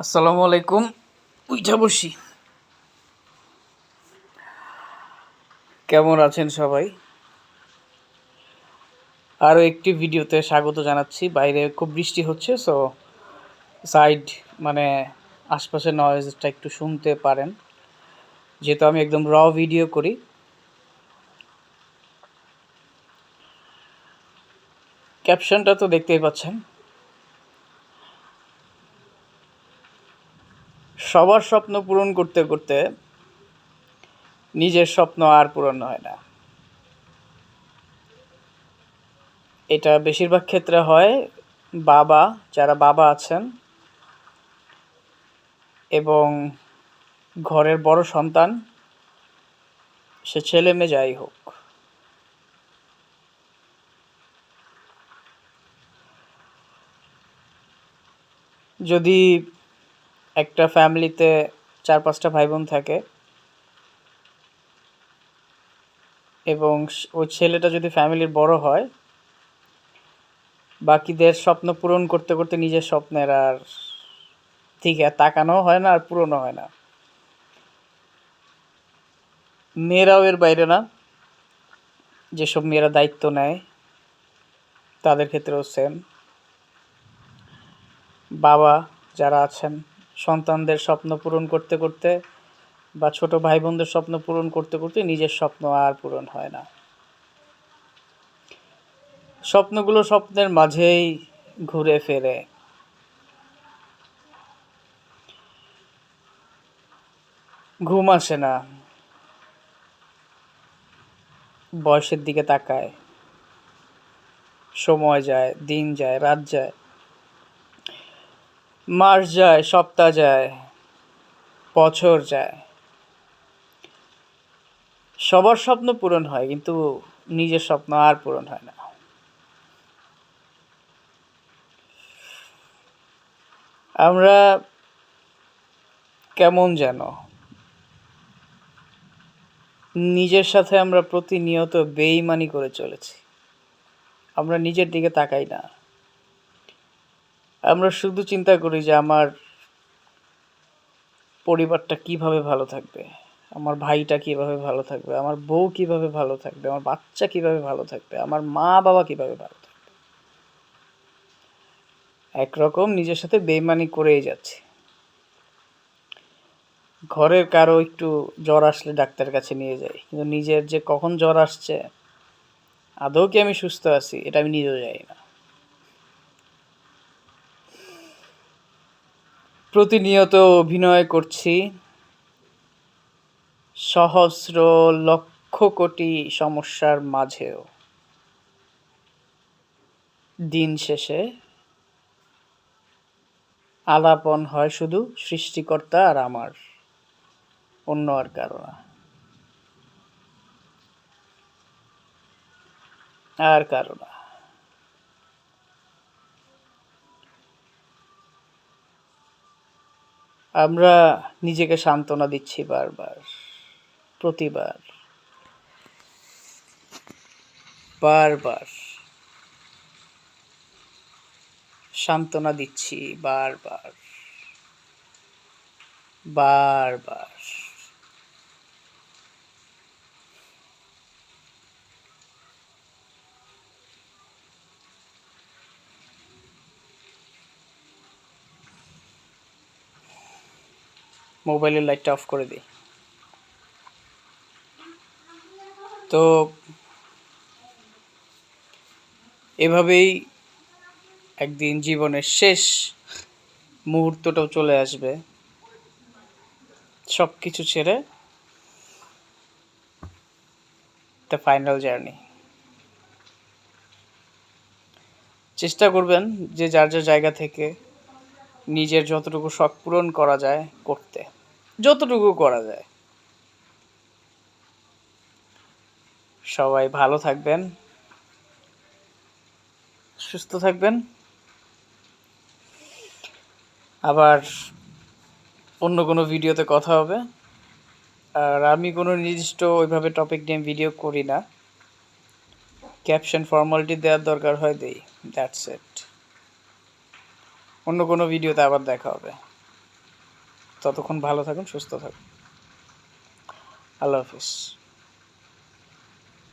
আসসালামু আলাইকুম। উইঠা বসি। কেমন আছেন সবাই? আরও একটি ভিডিওতে স্বাগত জানাচ্ছি। বাইরে খুব বৃষ্টি হচ্ছে সো সাইড মানে আশপাশের নয়েজটা একটু শুনতে পারেন। যেহেতু আমি একদম র ভিডিও করি। ক্যাপশনটা তো দেখতেই পাচ্ছেন। সবার স্বপ্ন পূরণ করতে করতে নিজের স্বপ্ন আর পূরণ হয় না। এটা বেশিরভাগ ক্ষেত্রে হয় বাবা, যারা বাবা আছেন এবং ঘরের বড় সন্তান, সে ছেলে মেয়ে যাই হোক। যদি একটা ফ্যামিলিতে চার পাঁচটা ভাই বোন থাকে। এবং ওই ছেলেটা যদি ফ্যামিলির বড় হয়, বাকিদের স্বপ্ন পূরণ করতে করতে নিজের স্বপ্নের আর ঠিক আর তাকানো হয় না আর পূরণও হয় না। মেয়েরাও এর বাইরে না। যেসব মেয়েরা দায়িত্ব নেয়, তাদের ক্ষেত্রেও সেম বাবা যারা আছেন সন্তানদের স্বপ্ন পূরণ করতে করতে বা ছোট ভাই বোনদের স্বপ্ন পূরণ করতে করতে নিজের স্বপ্ন আর পূরণ হয় না। স্বপ্নগুলো স্বপ্নের মাঝেই ঘুরে ফেরে। ঘুম আসে না। বয়সের দিকে তাকায়। সময় যায়, দিন যায়, রাত যায়। মাস যায়, সপ্তাহ যায়, বছর যায়। সবার স্বপ্ন পূরণ হয়, কিন্তু নিজের স্বপ্ন আর পূরণ হয় না। আমরা কেমন যেন? নিজের সাথে আমরা প্রতিনিয়ত বেইমানি করে চলেছি। আমরা নিজের দিকে তাকাই না। আমরা শুধু চিন্তা করি যে আমার পরিবারটা কীভাবে ভালো থাকবে, আমার ভাইটা কীভাবে ভালো থাকবে, আমার বউ কীভাবে ভালো থাকবে, আমার বাচ্চা কীভাবে ভালো থাকবে, আমার মা বাবা কীভাবে ভালো থাকবে। একরকম নিজের সাথে বেইমানি করেই যাচ্ছে। ঘরের কারও একটু জ্বর আসলে ডাক্তারের কাছে নিয়ে যাই, কিন্তু নিজের যে কখন জ্বর আসছে, আদৌ কি আমি সুস্থ আছি, এটা আমি নিজেও জানি না। প্রতিনিয়ত অভিনয় করছি। সহস্র লক্ষ কোটি সমস্যার মাঝেও। দিন শেষে আলাপন হয় শুধু সৃষ্টিকর্তা আর আমার, অন্য আর কারও না। আর কারও না। আমরা নিজেকে সান্ত্বনা দিচ্ছি বারবার প্রতিবার বারবার সান্ত্বনা দিচ্ছি বারবার বারবার। মোবাইলের লাইটটা অফ করে দিই। তো এভাবেই একদিন জীবনের শেষ মুহূর্তটাও চলে আসবে। সব কিছু ছেড়ে দ্য ফাইনাল জার্নি চেষ্টা করবেন যে যার যার জায়গা থেকে নিজের যতটুকু শখ পূরণ করা যায় করতে। যতটুকু করা যায়। সবাই ভালো থাকবেন। সুস্থ থাকবেন। আবার অন্য কোনো ভিডিওতে কথা হবে। আর আমি কোনো নির্দিষ্ট ওইভাবে টপিক নিয়ে ভিডিও করি না। ক্যাপশন ফর্মালিটি দেওয়ার দরকার হয় দেই। দ্যাটস ইট অন্য কোনো ভিডিওতে আবার দেখা হবে। ততক্ষণ ভালো থাকুন সুস্থ থাকুন। আল্লাহ হাফিজ।